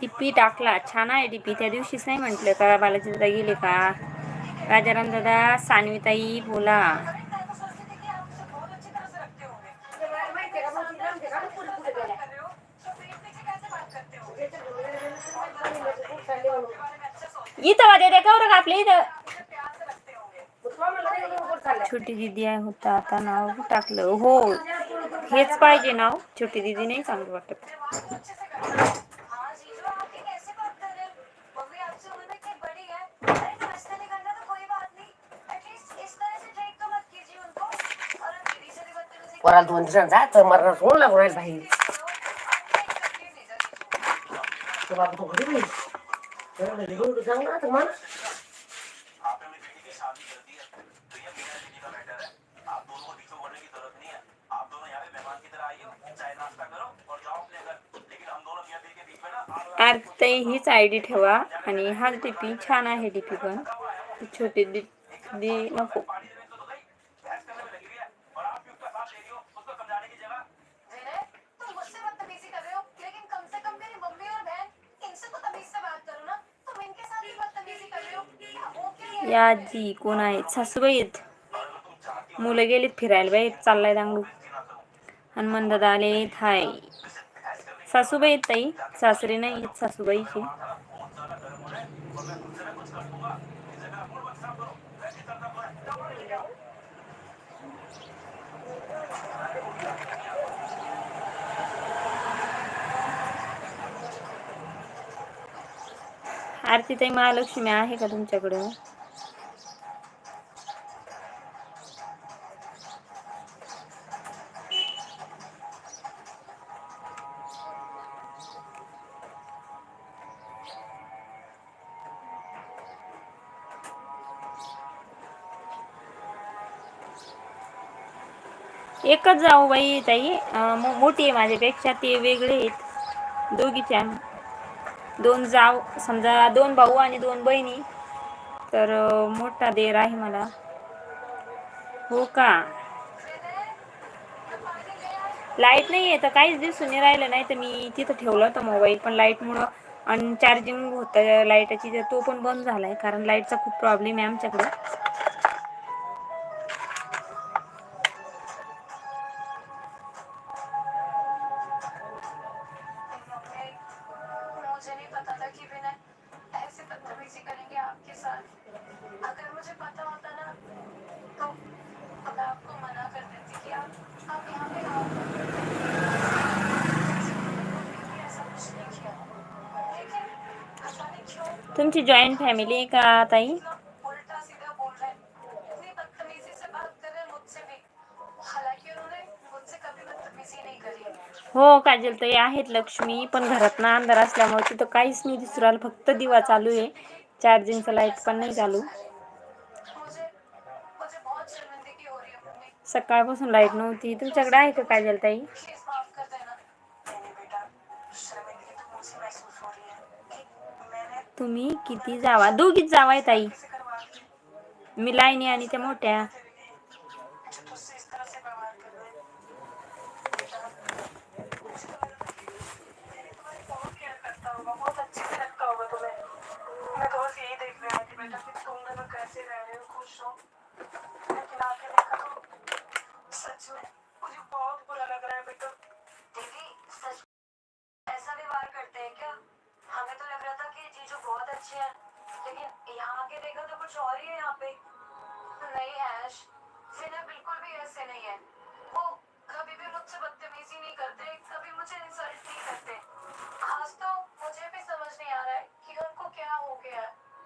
DP टाकला. छान आहे डीपी. त्या दिवशीच नाही म्हटलं का? बालाजी दादा गेले का? राजाराम दादा सानवीताई बोला. इथं वाजे ते कवर आपल्या इथं. छोटी दिदी आहे होता आता नाव टाकलं. हो हेच पाहिजे नाव. छोटी दिदी नाही चांगलं वाटत. वराला दोन दिवसांचा तर मरणार सोडून लागून राहील बाई तो बाबा तो घरी निघून तू सांग ना हीच आय डी ठेवा. आणि हाच डीपी छान आहे डीपी पण. छोटी दिदी नको. या आजी कोण आहेत सासूबाई आहेत. मुलं गेलीत फिरायला बाई चाललाय दांगडू हनुमान दादा आले हाय. सासूबाई आहेत ताई सासरे नाही आहेत सासूबाईचे. आरती ताई महालक्ष्मी आहे का तुमच्याकडे? एकच जाऊ बाई ताई. मोठी आहे माझ्यापेक्षा ते वेगळे आहेत. दोघीच्या दोन जाव समजा दोन भाऊ आणि दोन बहिणी. तर मोठा देर आहे मला. हो का? लाइट नाही आहे तर काहीच दिसून नाही राहिलं. नाही तर मी तिथं ठेवला होता मोबाईल पण लाईटमुळं आणि चार्जिंग होतं लाईटाची तर तो पण बंद झाला आहे कारण लाईटचा खूप प्रॉब्लेम आहे आमच्याकडे. मुझे नहीं पता था कि विनय ऐसे बदतमीजी करेंगे आपके साथ। अगर मुझे पता होता ना तो मैं आपको मना कर देती कि आप आप यहाँ पे आओ। तुम ची जॉइंट फैमिली का ताई। हो काजल ताई आहेत लक्ष्मी पण घरात ना अंधार असल्यामुळे तिथं काहीच नाही दिसू राहिलं. फक्त दिवा चालू आहे. चार्जिंगचं लाइट पण नाही चालू. सकाळपासून लाइट नव्हती. तुमच्याकडे आहे का काजल ताई? तुम्ही किती जावा? दोघीच जावाय ताई. मी लाईनी आणि त्या मोठ्या. हमें तो लग रहा था कि जीजू बहुत अच्छे हैं। लेकिन यहाँ देखा तो कुछ और ही है यहाँ पे नहीं विनय बिल्कुल भी ऐसे नहीं है वो कभी भी मुझसे बदतमीजी नहीं करते, कभी मुझे इंसल्ट नहीं करते।